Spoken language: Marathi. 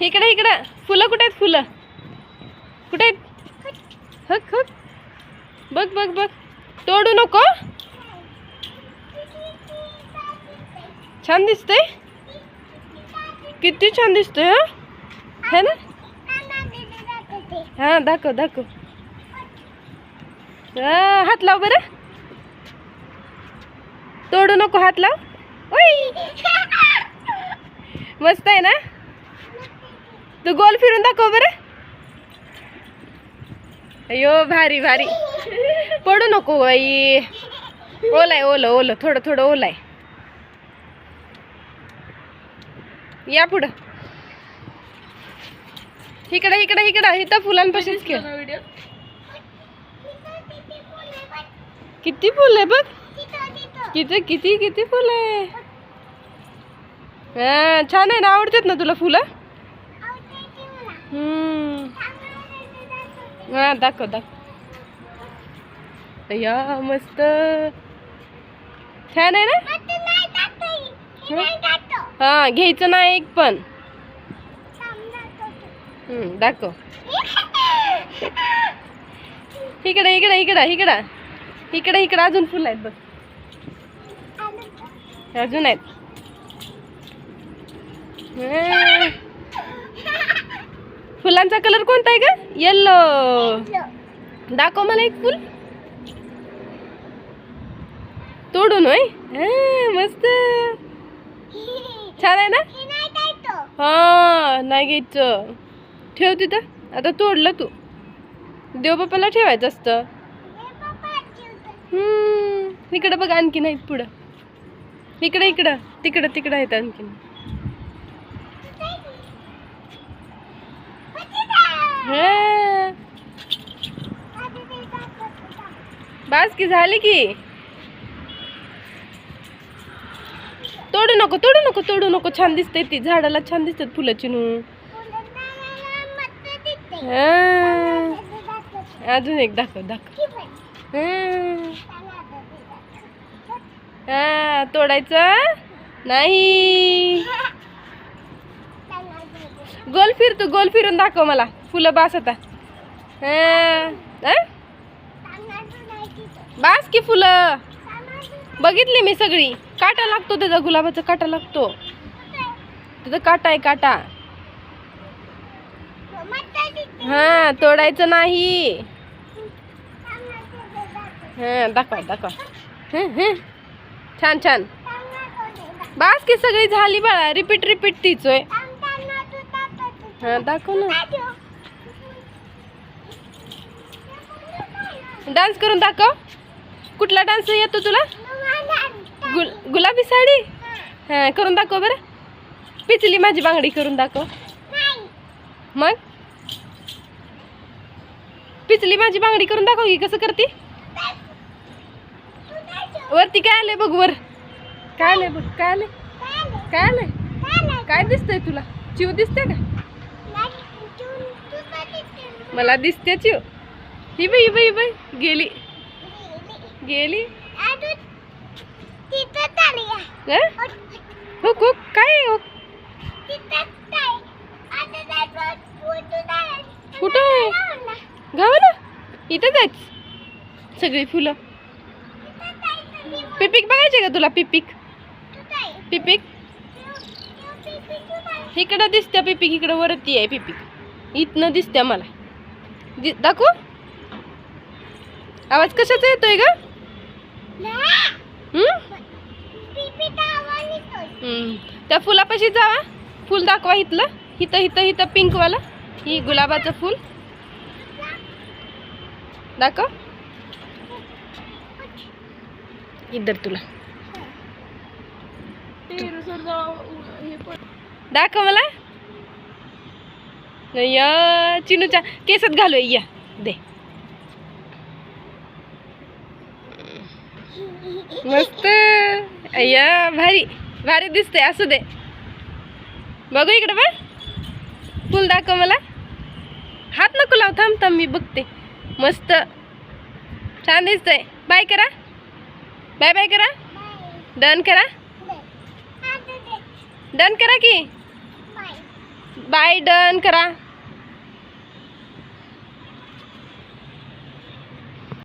इकडे इकडं. फुलं कुठे आहेत? फुलं. कुठे आहेत? हक हक. बघ बघ बघ. तोडू नको. छान दिसतंय. किती छान दिसतोय हा? है ना? हा दाखव दाखव. हात लाव बरं. तोडू नको हात लाव. ओय! मस्त आहे ना? तू गोल फिरून दाखव बरं. अयो भारी भारी. पडू नको बाई ओलं आहे ओलं ओलं थोडं थोडं ओलं आहे या पुढं. इकडं इकडं इकडं इथं फुलांपाशीच खेळ. किती फुल आहे बघ. किती किती किती फुल आहे. हा, छान आहे ना आवडतात ना तुला फुलं? हा दाखव दाखव. या मस्त. छान आहे ना? हा घ्यायचं ना एक पण. दाखव. इकडे इकडे इकडे इकडं. इकडे इकडे अजून फुलं आहेत बघ. अजून आहेत. फुलांचा कलर कोणता आहे का येल्लो दाखव मला एक फुल. तोडून होय? मस्त. छान आहे ना? हा नाही घ्यायचं. ठेव तिथं. आता तोडलं तू. देवबापाला ठेवायचं असतं. हम्म इकडं बघ आणखीन आहेत पुढं. इकडं इकडं. तिकडं तिकडं आहेत आणखीन हा. बास की झाली की? तोडू नको तोडू नको तोडू नको. छान दिसते ती. झाडाला छान दिसतात फुलं चिनू. अजून एक दाखव दाखव. हा. तोडायचं? नाही. गोल फिर तू गोल फिरून दाखव मला. फुलं बास आता बास की फुलं. बघितली मी सगळी. काटा लागतो त्याचा गुलाबाचा काटा लागतो. त्याचा काटा आहे काटा. हा तोडायचं नाही. हा दाखवा दाखवा. छान छान. बास की सगळी झाली बाळा. रिपीट रिपीट तीच आहे हा दाखव ना. डान्स करून दाखव. कुठला डान्स येतो तुला? गुल गुलाबी साडी? हा करून दाखव बरं. पिचली माझी बांगडी करून दाखव. मग? पिचली माझी बांगडी करून दाखव की कसं करते? वरती काय आलंय बघ वर. काय आलंय बघ काय आलंय? काय आलंय? काय दिसतंय तुला? चिव दिसते का? मला दिसते चिव. ही बाई ही बाई ही बाई. गेली. गेली? हं? हुक हुक काय आहे हुक कुठं आहे? गावाला इथं जायच सगळी फुलं. पिपिक बघायचे का तुला पिपिक? पिपिक? इकडं दिसत्या पिपिक इकडं वरती आहे पिपिक. इथनं दिसत्या मला. दि दाखव. आवाज कशाचा येतोय ग. त्या फुलापाशी जावा. फुल दाखवा इथलं. इथं इथं इथं पिंकवालं. ही गुलाबाचं फुल. दाखव. इधर तुला. दाखव मला. चिनूच्या केसात घालू या दे. मस्त. अय्या भारी. भारी दिसते असू दे. बघू इकडं बघ फुल दाखव मला. हात नको लाव थांब थांब मी बघते. मस्त. छान दिसतंय. बाय करा. बाय बाय करा. डन करा. डन करा की. बाय डन करा.